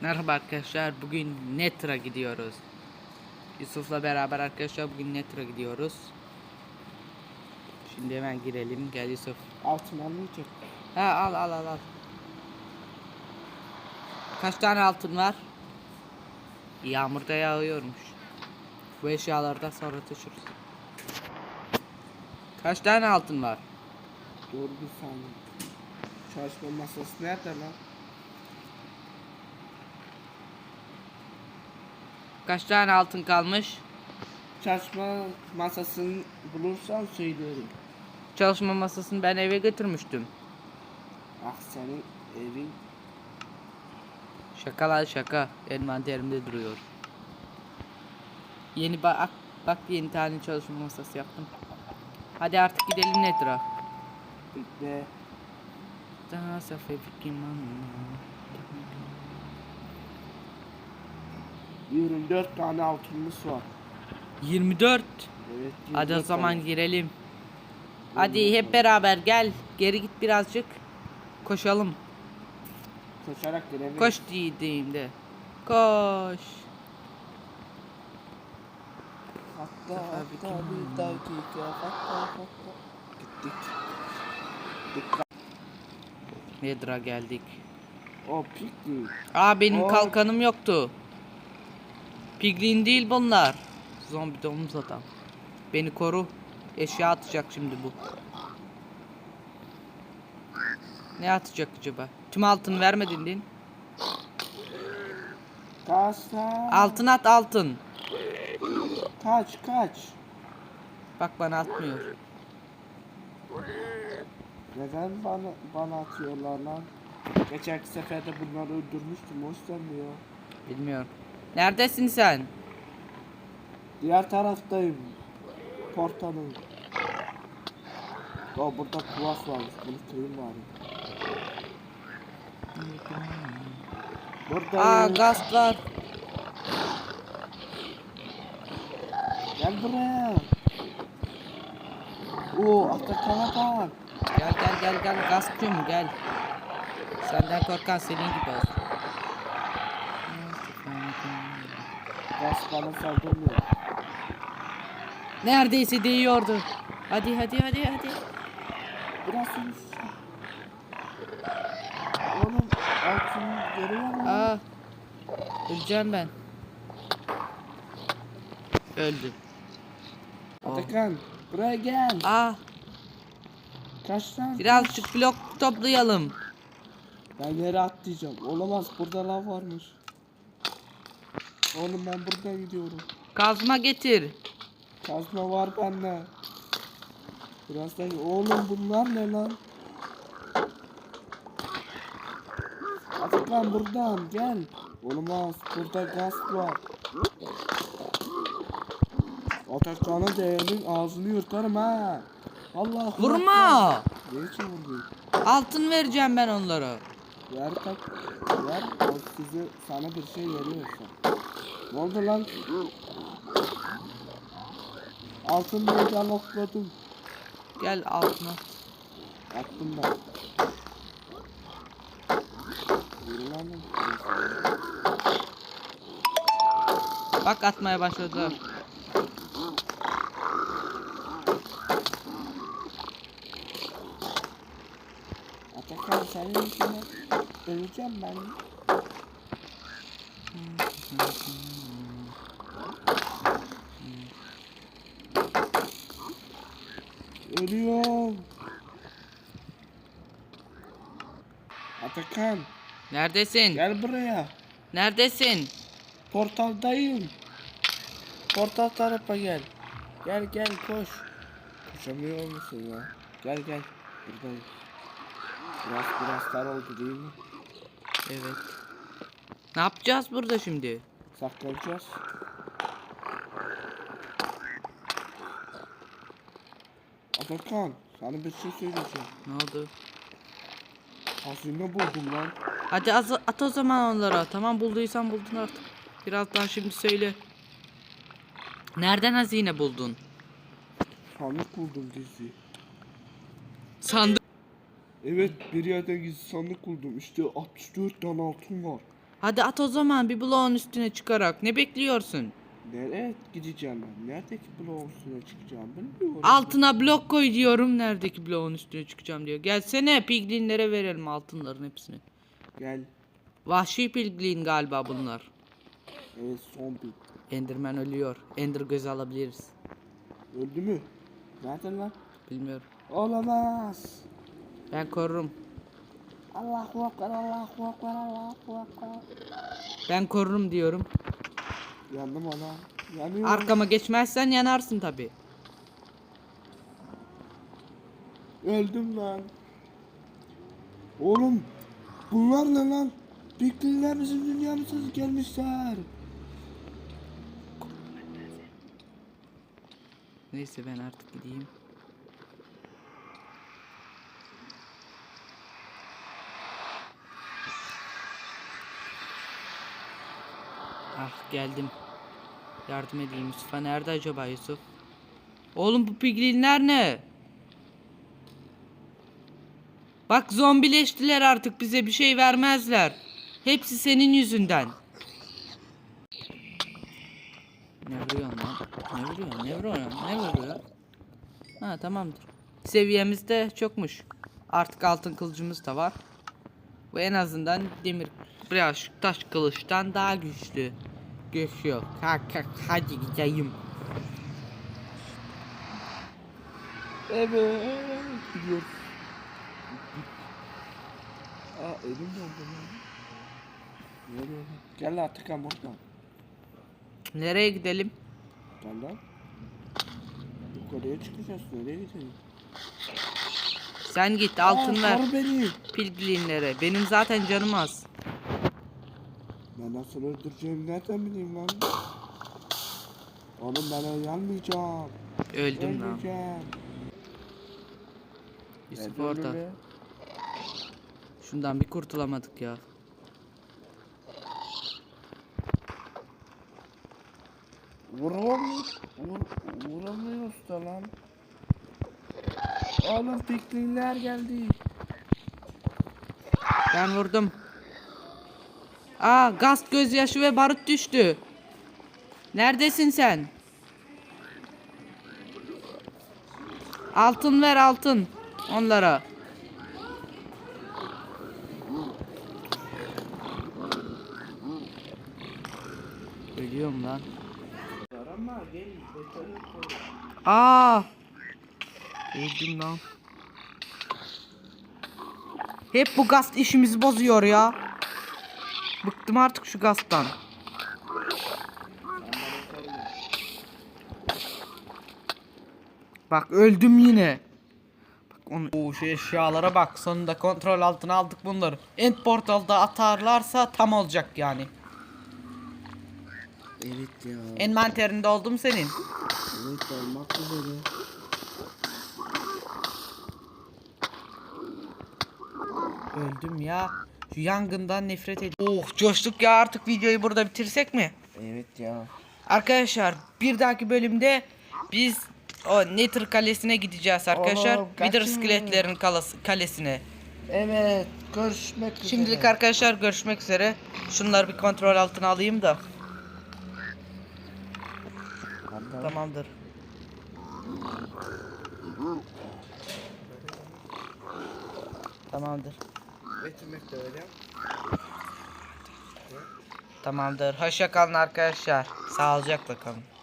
Merhaba arkadaşlar. Bugün Netra gidiyoruz. Yusuf'la beraber arkadaşlar bugün Netra gidiyoruz. Şimdi hemen girelim. Gel Yusuf. Altın almayacak. Ha al al al al. Kaç tane altın var? Yağmurda yağıyormuş. Bu eşyaları da sonra taşırız. Kaç tane altın var? Doğru bir saniye. Çalışma masası nerede lan? Kaç tane altın kalmış? Çalışma masasını bulursan söylerim. Çalışma masasını ben eve götürmüştüm. Ah senin evin. Şakalar şaka. Envanterimde duruyor. Yeni bak bak yeni tane çalışma masası yaptım. Hadi artık gidelim Netra. Bekle. Daha safe fikrim 24 tane altınımız var. 24. Evet. Hadi o 24 zaman tane. girelim. Hadi hep beraber gel. Geri git birazcık. Koşalım. Koşarak girebiliriz. Koş dediğimde. Koş. Hatta hatta bir dakika. Hatta hatta. Gittik. Dikkat. Nedra geldik. O piknik. Aa benim Oo. kalkanım yoktu. Piglin değil bunlar. Zombi domuz adam. Beni koru. Eşya atacak şimdi bu. Ne atacak acaba? Tüm altın vermedin din. Altın at altın. Kaç kaç. Bak bana atmıyor. Neden bana bana atıyorlar lan? Geçen seferde bunları öldürmüştüm ya? Bilmiyorum. Neredesin sen? Diğer taraftayım. Portanın. O burada kulak varmış. Bunu kırayım bari. Buradayım. Aa gaz var. Gel buraya. Oo Atakan'a bak. Gel gel gel gel gazcım gel. Senden korkan senin gibi olsun. Gaz bana saldırmıyor. Neredeyse değiyordu. Hadi hadi hadi hadi. Biraz sus. Oğlum altını görüyor musun? Aa. Öleceğim ben. Öldüm. Oh. Atakan buraya gel. Aa, Kaç lan? birazcık blok toplayalım. Ben yere atlayacağım. Olamaz burada lav varmış. Oğlum ben buradan gidiyorum. Kazma getir. Kazma var bende. Birazdan oğlum bunlar ne lan? Atakan buradan gel. Olmaz burada gaz var. Atakan'ın değerinin ağzını yırtarım ha. Allah Vurma. Ne için vuruyor? Altın vereceğim ben onlara. Ver tak. Ver. O size sana bir şey veriyorsa. Ne oldu lan? Altın meydan okladım. Gel altına. Attım ben. Yürü lan. Bak atmaya başladılar. Atakan senin yüzünden öleceğim ben. Ölüyorum. Atakan Neredesin? gel buraya. Neredesin? Portaldayım. Portal tarafa gel. Gel gel koş. Koşamıyor musun ya? Gel gel. Buradayım. Biraz biraz dar oldu değil mi? Evet. Ne yapacağız burada şimdi? Saklanacağız. Atakan sana bir şey söyleyeceğim. Ne oldu? Hazine buldum lan. Hadi az, at o zaman onlara. Tamam bulduysan buldun artık. Birazdan şimdi söyle. Nereden hazine buldun? Sandık buldum dizi. Sandık. Evet bir yerden gizli sandık buldum. İşte 64 tane altın var. Hadi at o zaman bir bloğun üstüne çıkarak. Ne bekliyorsun? Nereye gideceğim ben? Neredeki bloğun üstüne çıkacağım bilmiyorum. Altına blok koy diyorum. Neredeki bloğun üstüne çıkacağım diyor. Gelsene piglinlere verelim altınların hepsini. Gel. Vahşi piglin galiba bunlar. Evet son bir. Enderman ölüyor. Ender göz alabiliriz. Öldü mü? Zaten lan. Bilmiyorum. Olamaz. Ben korurum. Allahu Ekber, Allahu Ekber, Allahu Ekber. Ben korurum diyorum. Yandım ana. Yanıyorum. Arkama geçmezsen yanarsın tabi. Öldüm lan. Oğlum bunlar ne lan? Piklinler bizim dünyamıza gelmişler. Neyse ben artık gideyim. Ah geldim. Yardım edeyim Yusuf'a. Nerede acaba Yusuf? Oğlum bu piglinler ne? Bak zombileştiler artık bize bir şey vermezler. Hepsi senin yüzünden. Ne vuruyorsun lan? Ne vuruyorsun? Ne vuruyorsun? Ne vuruyor? Ha tamamdır. Seviyemiz de çokmuş. Artık altın kılıcımız da var. Bu en azından demir biraz taş kılıçtan daha güçlü. Güç yok. Ha, ha, hadi gideyim. Evet. Gidiyoruz. Aa elim dondu lan. Gel lan Atakan buradan. Nereye gidelim? Gel lan. Yukarıya çıkacağız. Nereye gidelim? Sen git altın Aa, beni. pilgrimlere. Benim zaten canım az. Ben nasıl öldüreceğim nereden bileyim lan? Oğlum ben yanmayacağım. Öldüm lan. Ölmeyeceğim. Yusuf Nerede orada. Şundan bir kurtulamadık ya. Vuramıyor. Vur, vuramıyoruz da lan. Oğlum piklinler geldi. Ben vurdum. Aa gaz gözyaşı ve barut düştü. Neredesin sen? Altın ver altın onlara. Ölüyorum lan. Aa! Öldüm lan. Hep bu gaz işimizi bozuyor ya. Bıktım artık şu gazdan. Bak öldüm yine. Bak onu Oo, şu eşyalara bak. Sonunda kontrol altına aldık bunları. End portalda atarlarsa tam olacak yani. Evet ya. Envanterinde oldum senin. Evet olmak üzere. Öldüm ya. Şu yangından nefret ediyorum. Oh coştuk ya artık videoyu burada bitirsek mi? Evet ya. Arkadaşlar bir dahaki bölümde biz o Nether kalesine gideceğiz arkadaşlar. Oğlum, Wither kalası- kalesine. Evet. Görüşmek üzere. Şimdilik arkadaşlar görüşmek üzere. Şunları bir kontrol altına alayım da. Tamam. Tamamdır. Tamamdır. Tamamdır. Hoşça kalın arkadaşlar. Sağlıcakla kalın.